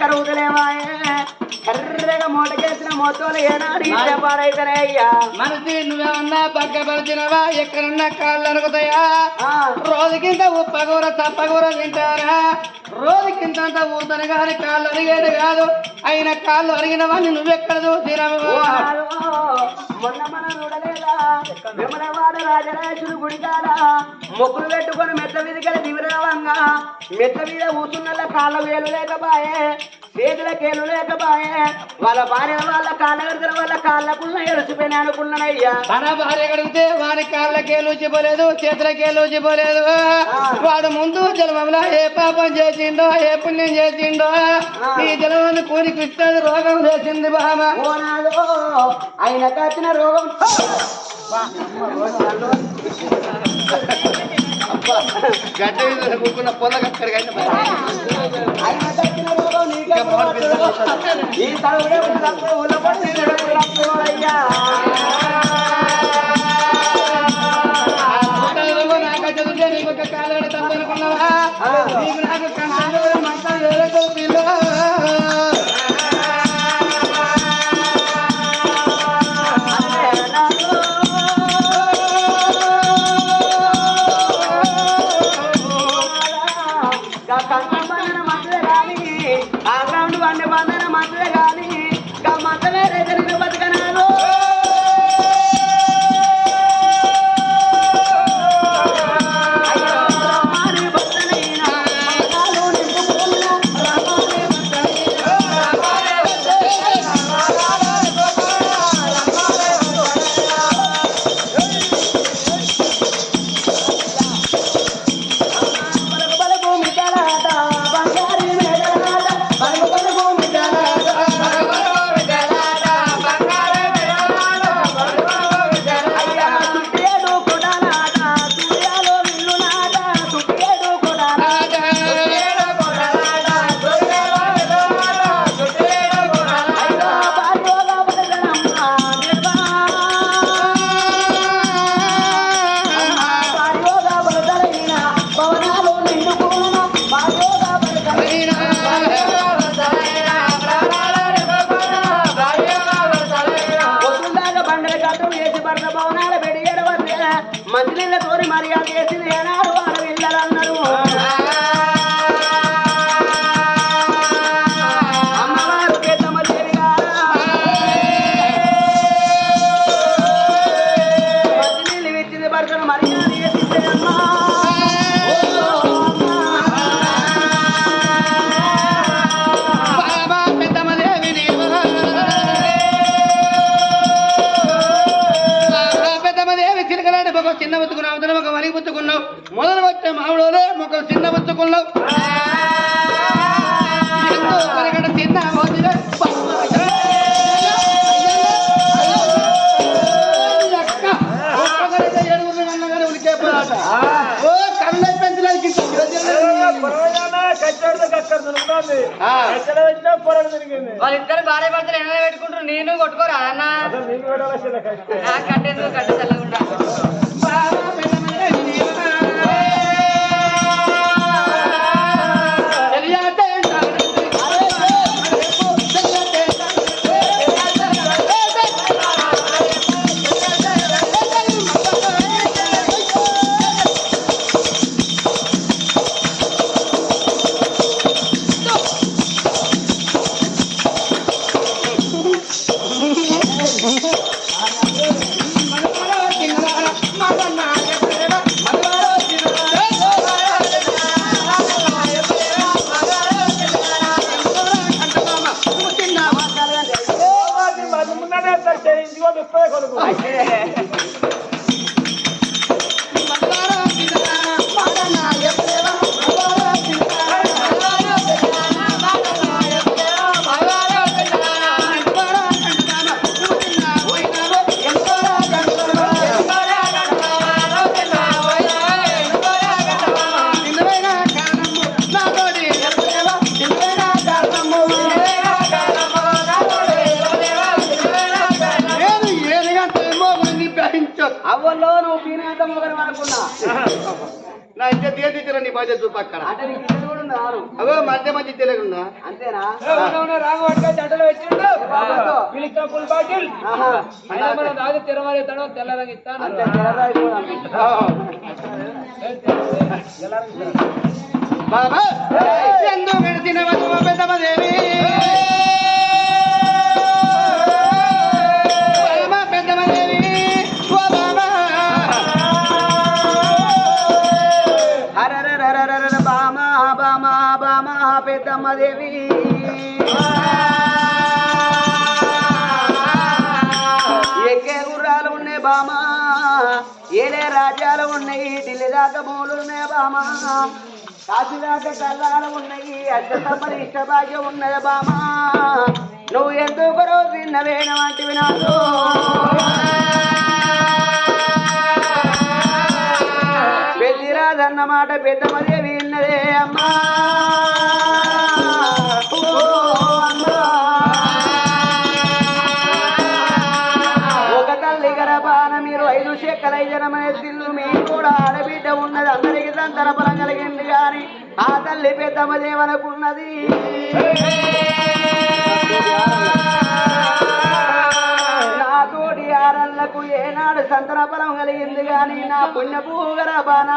కాళ్ళు వరుగుతలేవా కరుగుతలేవా ఎర్రగా మూటకేసిన మొత్తం ఏనాడు పాడైతేనే అయ్యా మనసి నువ్వేమన్నా పక్కపరిచినవా ఎక్కడన్నా కాళ్ళు అరుగుతాయా రోజుకింత ఉప్పగూర తప్పగూర తింటారా? రోజుకింత ఊరుతాను కానీ కాళ్ళు అరిగేది కాదు. అయిన కాళ్ళు అరిగినవని నువ్వెక్కడ ఓ చూసినవా మొన్న మన చూడలేదా? విమలవాడ రాజరాజుడు గుడికాడ మొక్కులు పెట్టుకొని మెత్త మీదకి దివిరావంగా మెత్త మీద కూర్చున్న కాళ్ళ వేలు లేకపాయే చేతుల కేలు లేకపాయే. వాళ్ళ భార్య వాళ్ళ కాళ్ళ కడిగిన వాళ్ళ కాళ్ళకున్న ఎడిచిపోయినా అనుకున్నానయ్యా. తన భార్య కడిగితే వాడి కాళ్ళకే లూచిపోలేదు చేతులకే లూచిపోలేదు వాడు ముందు జన్మంలో ఏ పాపం చేసిండో ఏ పుణ్యం చేసిండో ఈ జన్మని కూలికి ఇస్తుంది రోగం చేసింది బామ ఓ నాదో ఆయన కచ్చిన రోగం గడ్డ మీద ఆయన కచ్చిన రోగం నీకే. ఈ ఉన్నప్పుడు. నాకు ఒక María, que కళ్ళ పెంచడానికి వాళ్ళిద్దరు భార్య భర్తలు ఎన్నో పెట్టుకుంటారు? నేను కొట్టుకోరా అన్న నాకు కట్టేందుకు కట్ట చల్లకుండా అక్కడ? అవో మధ్య మధ్య తెలియకుండా అంతేనా? జంటలు పెట్టిండు బాబాతో. పిలిచిన ఫుల్ బాటిల్ ఆహా. అయినా మనం తాగి తిరమని ఇస్తాడు తెల్లరంగా ఇస్తాను. పెద్దమ్మ దేవి ఎక్కే గుర్రాలు ఉన్నాయి బామా ఏడే రాజ్యాలు ఉన్నాయి ఢిల్లీ దాకా మూలు ఉన్నాయి బామా. కాశీదాకా కల్లాలు ఉన్నాయి అష్టసమ్మని ఇష్టభాగ్యం ఉన్నది బామా. నువ్వు ఎందుకు రోజు తిన్నవేన వంటివి నాకు పెళ్ళిరాదన్నమాట పెద్దమదేవి విన్నదే అమ్మా. ఆ తల్లి పెద్దమ్మ దేవనకున్నది నా తోటి ఆరళ్ళకు ఏనాడు సంతన బలం కలిగింది కానీ నా పుణ్యభూగర బాణ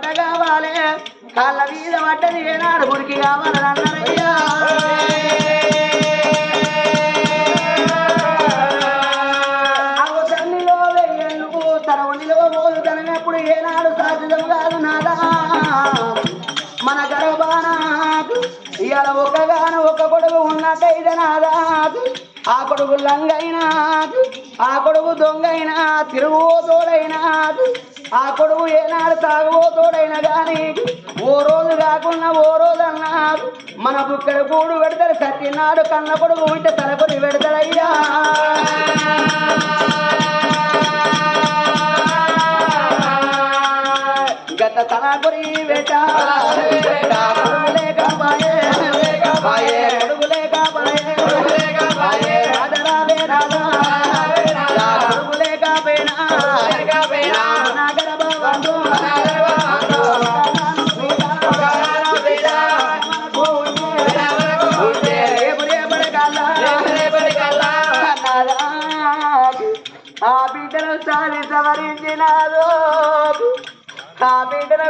బట్ట కావాలి. కాళ్ళ మీద పడ్డది ఏనాడు గుడికి కావాలని అన్నారయ్యా. అవు తల్లిలో వెయ్యళ్ళు తరవనిలో పోదు తనప్పుడు ఏనాడు సాధ్యం కాదు నాదా. మన గర్భాన ఇవాళ ఒక్కగాన ఒక కొడుకు ఉన్నట్టయితే నాదా. ఆ కొడుకు లంగైనా ఆ కొడుకు దొంగైనా తిరుగుతోడైనా ఆ కొడుకు ఏనాడు తాగుబోతోడైనా గాని ఓ రోజు కాకుండా ఓ రోజు అన్నాడు మన బుక్కడ కూడు పెడతాడు సత్యనాడు కన్న కొడుకు ఉంటే తలకొని పెడతాడయ్యా. గత తలకొని వెట.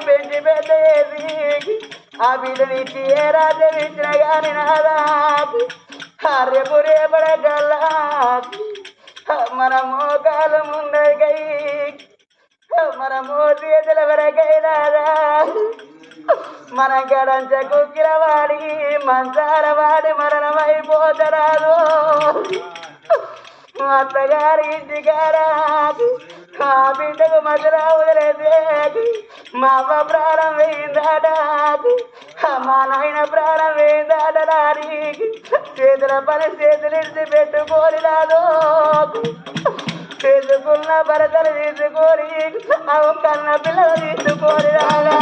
పెంచి పెద్ద చేసి ఆ బిడ్డని ఇచ్చి ఏ రాజ్యం ఇచ్చిన కానీ నాదా. రేపు రేపడగల్లా మన మోకాలు ముందరికై మన మోచేతుల వరకైనాదా మన గడంచ కుక్కిరవాడి వాడి మంచాల వాడి మరణమైపోతరాదు. అత్తగారి అత్తగారి ఇంటికారా మా బిడ్డకు మధురా వదిలేదే మా అమ్మ ప్రాణం వేయిందాట మా నాయన ప్రాణం వేయిందాట చేతుల పని చేతులిడిచి పెట్టుకోని రాదు చేసుకున్న భరతలు తీసుకొని అవు కన్న పిల్లలు తీసుకొని రాగా.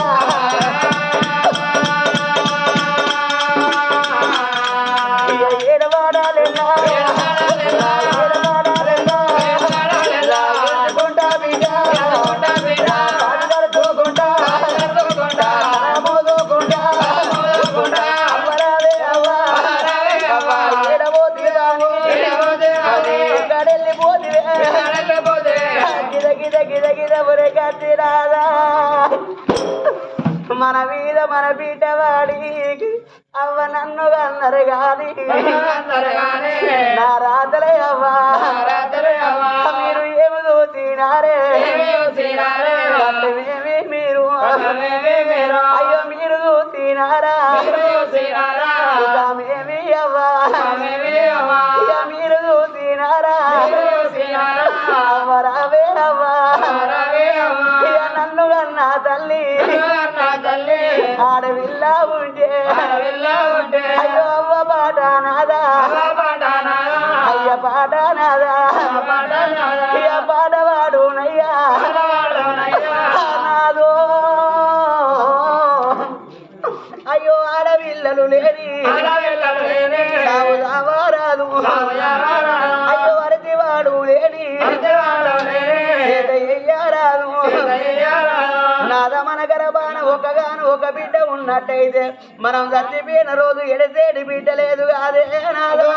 మన మీద మన బీట వాడి అవ్వ నన్ను అన్నారు గాని నా రాతలే అవ్వా. మీరు ఏమి చూసినారే మేమే మీరు. అయ్యో మీరు చూసినారా మేమే అవ్వా. ఉన్నట్టయితే మనం చచ్చిపోయిన రోజు ఎడసేడి బిడ్డలేదు అదే నాదో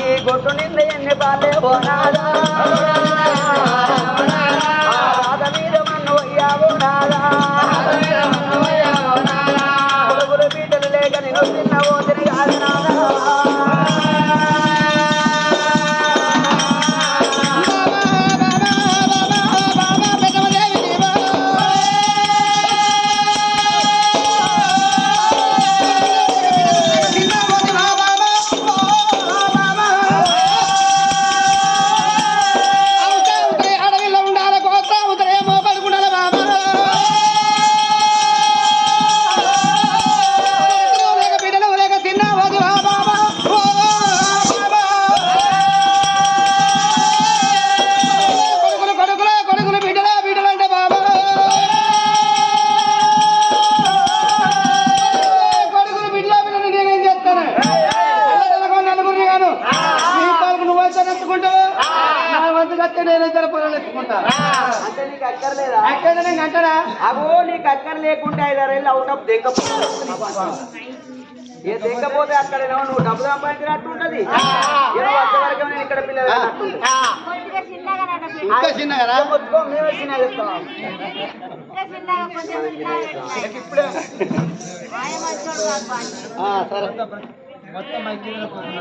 ఈ గొట్టు నింద ఎన్ని పాలే పోనాదా? అక్కడ? అగో నీకు అక్కర్ లేకుంటే ఐదారేళ్ళు అవుట్ ఆఫ్ దిగకపోతే ఏ దిగకపోతే అక్కడేమో నువ్వు డబ్బు సంపాదించినట్టు ఉంటది. ఇరవై వచ్చే వరకు నేను ఇక్కడ పిల్లలు మేమే చిన్న చెప్తాం. సరే.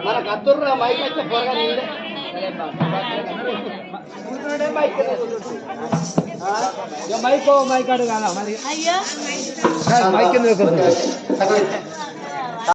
మన కత్తుర్రా మైక్ వచ్చే పొరగా మైకో మైక్ అడుగు మరి అయ్యో మైక్ ఎందుకు